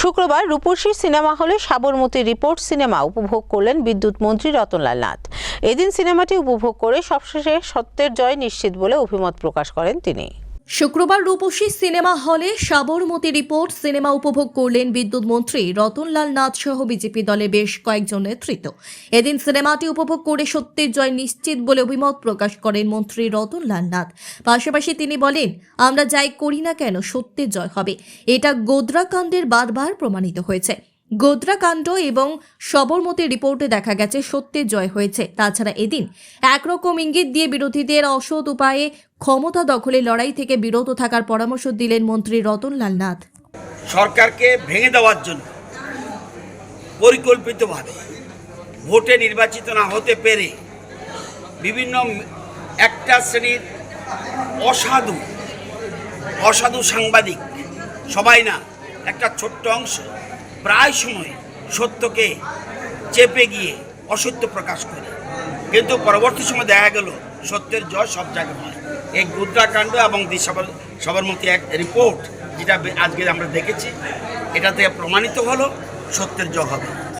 শুক্রবার রূপসী সিনেমা হলে Sabarmati report cinema উপভোগ করলেন বিদ্যুৎ মন্ত্রী রতনলাল নাথ। এদিন সিনেমাটি উপভোগ করে সবশেষে সত্যের জয় নিশ্চিত বলে অভিমত প্রকাশ করেন তিনি। শুক্রবার রূপসী সিনেমা হলে সাবরমতী রিপোর্ট সিনেমা উপভোগ করলেন বিদ্যুৎ মন্ত্রী রতনলাল নাথ সহ বিজেপি দলে বেশ কয়েকজন নেতৃত্ব। এদিন সিনেমাটি উপভোগ করে সত্যের জয় নিশ্চিত বলে অভিমত প্রকাশ করেন মন্ত্রী রতনলাল নাথ। পাশাপাশি তিনি বলেন, আমরা যাই করি না কেন, সত্যের জয় হবে। এটা গোদ্রাকাণ্ডের বারবার প্রমাণিত হয়েছে। গোদ্রাকাণ্ড এবং সবরমতী রিপোর্টে দেখা গেছে সত্যের জয় হয়েছে। তাছাড়া এদিন একরকম ইঙ্গিত দিয়ে বিরোধীদের অসৎ উপায়ে ক্ষমতা দখলের লড়াই থেকে বিরত থাকার পরামর্শ দিলেন মন্ত্রী রতনলাল নাথ। সরকারকে ভেঙে দেওয়ার জন্য পরিকল্পিতভাবে ভোটে নির্বাচিত না হতে পেরে বিভিন্ন একটা শ্রেণির অসাধু অসাধু সাংবাদিক, সবাই না, একটা ছোট্ট অংশ প্রায় সময় সত্যকে চেপে গিয়ে অসত্য প্রকাশ করে। কিন্তু পরবর্তী সময় দেখা গেল, সত্যের জয় সব জায়গায় হয়। এই গুদ্রাকাণ্ড এবং দিশাবর সবরমতী এক রিপোর্ট যেটা আজকে আমরা দেখেছি এটা থেকে প্রমাণিত হলো সত্যের জয় হবে।